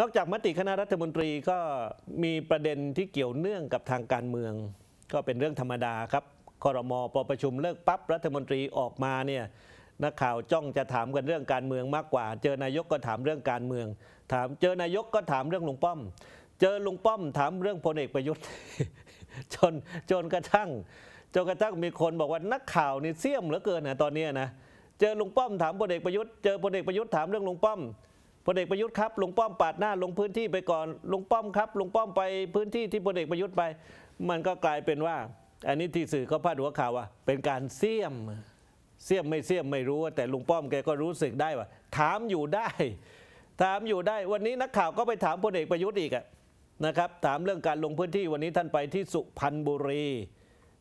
นอกจากมติคณะรัฐมนตรีก็มีประเด็นที่เกี่ยวเนื่องกับทางการเมือง ก็เป็นเรื่องธรรมดาครับคอรมปประชุมเลิกปั๊บรัฐมนตรีออกมาเนี่ยนักข่าวจ้องจะถามกันเรื่องการเมืองมากกว่า เจอนายกก็ถามเรื่องการเมือง ถามเจอนายกก็ถามเรื่องลุงป้อม เจอลุงป้อมถามเรื่องพลเอกประยุทธ์จนจนกระทั่งจนกระทั่งมีคนบอกว่านักข่าวนี่เสี่ยมเหลือเกินนะตอนนี้นะเจอลุงป้อมถามพลเอกประยุทธ์เจอพลเอกประยุทธ์ถามเรื่องลุงป้อม พลเอกประยุทธ์ครับลุงป้อมปาดหน้าลงพื้นที่ไปก่อนลุงป้อมครับลุงป้อมไปพื้นที่ที่พลเอกประยุทธ์ไป มันก็กลายเป็นว่า อันนี้ที่สื่อเขาพาดหัวข่าวว่า เป็นการเสี่ยมเสี่ยมไม่เสี่ยมไม่รู้แต่ลุงป้อมแกก็รู้สึกได้ว่า ถามอยู่ได้ ถามอยู่ได้ วันนี้นักข่าวก็ไปถามพลเอกประยุทธ์อีกอะนะครับ ถามเรื่องการลงพื้นที่วันนี้ท่านไปที่สุพรรณบุรี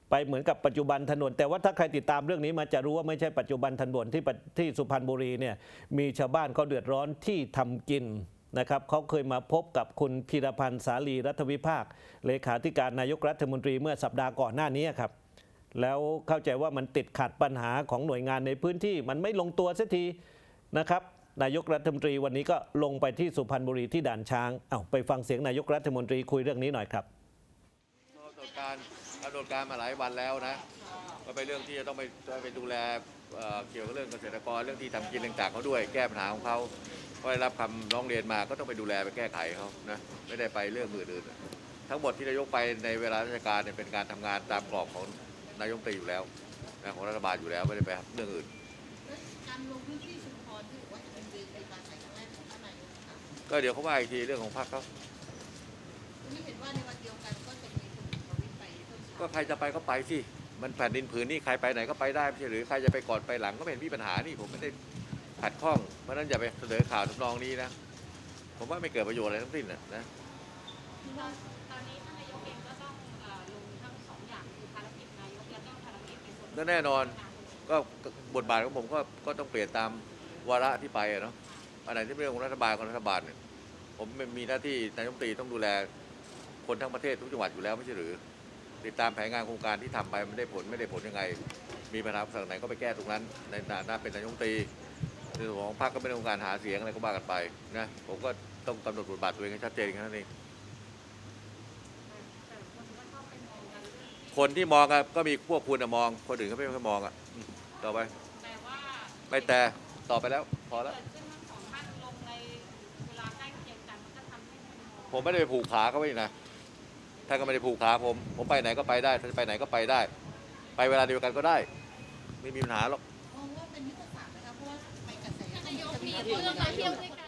ไปเหมือนกับปัจจุบันถนน แต่ว่าถ้าใครติดตามเรื่องนี้มาจะรู้ว่าไม่ใช่ปัจจุบันถนนที่ที่สุพรรณบุรีเนี่ยมีชาวบ้านเขาเดือดร้อนที่ทำกินนะครับเขาเคยมาพบกับคุณพีรพันธ์สาลีรัฐวิภาค เลขาธิการนายกรัฐมนตรีเมื่อสัปดาห์ก่อนหน้านี้ครับ แล้วเข้าใจว่ามันติดขัดปัญหาของหน่วยงานในพื้นที่มันไม่ลงตัวสักทีนะครับนายกรัฐมนตรีวันนี้ก็ลงไปที่สุพรรณบุรีที่ด่านช้างเอาไปฟังเสียงนายกรัฐมนตรีคุยเรื่องนี้หน่อยครับ กำหนดการกำหนดการมาหลายวันแล้วนะก็เป็นเรื่องที่จะต้องไปไปดูแลเอ่อเกี่ยวกับเรื่องเกษตรกรเรื่องที่ทำกินต่างๆเขาด้วยแก้ปัญหาของเขาก็ได้รับคำร้องเรียนมาก็ต้องไปดูแลไปแก้ไขเขานะไม่ได้ไปเรื่องอื่นๆทั้งหมดที่นายกไปในเวลาราชการเนี่ยเป็นการทำงานตามกรอบของนายกรัฐมนตรีอยู่แล้วนะของรัฐบาลอยู่แล้วไม่ได้ไปเรื่องอื่นการลงพื้นที่ชุมพรที่บอกว่าจะเป็นเวทีปราศัยครั้งแรกของท่านนายกค่ะก็เดี๋ยวเขาว่าอีกทีเรื่องของพรรคเขาวันนี้เห็นว่าในวันเดียวกัน ก็เช้าใครจะไปก็ไปสิ มันแผ่นดินผืนนี่ใครไปไหนก็ไปได้ไม่ใช่หรือใครจะไปก่อนไปหลังก็ไม่เห็นมีปัญหานี่ผมไม่ได้ขัดข้องเพราะฉะนั้นอย่าไปเสนอข่าวทำนองนี้นะ ผมว่าไม่เกิดประโยชน์อะไรทั้งสิ้นนะนะตอนนี้ท่านนายกเองก็ต้องเอ่อลงทั้งสองอย่างคือภารกิจนายกและก็ภารกิจในส่วนก็แน่นอนก็ก็บทบาทของผมก็ก็ต้องเปลี่ยนตามวาระที่ไปอะเนาะอันไหนที่เป็นเรื่องของรัฐบาลของรัฐบาลเนี่ยผมมีหน้าที่นายกรัฐมนตรีต้องดูแลคนทั้งประเทศทุกจังหวัดอยู่แล้วไม่ใช่หรือ ติดตามแผนงานโครงการที่ทำไปมันได้ผลไม่ได้ผลยังไง มีปัญหาฝั่งไหนก็ไปแก้ตรงนั้น ในฐานะเป็นนายกรัฐมนตรีในส่วนของพรรคก็เป็นองค์การหาเสียงอะไรก็ว่ากันไปนะผมก็ต้องกำหนดบทบาทตัวเองให้ชัดเจนแค่นั้นเองแต่คนก็ชอบไปมองกันเรื่องที่คนที่มองอะก็มีพวกคุณอะมอง คนอื่นเขาไม่ค่อยมองอะอืมต่อไปแต่ว่าไม่แต่ต่อไปแล้วพอแล้วเกิดขึ้นทั้งสองท่านลงในเวลาใกล้เคียงกันมันก็ทำให้คนมองผมไม่ได้ไปผูกขาเขาไว้นะ ท่านก็ไม่ได้ผูกขาผม ผมไปไหนก็ไปได้ท่านจะไปไหนก็ไปได้ ไปเวลาเดียวกันก็ได้ ไม่มีปัญหาหรอก มองว่าเป็นยุทธศาสตร์นะคะเพราะว่าไปกระแสนายกมีเรื่องมาเที่ยวด้วยกัน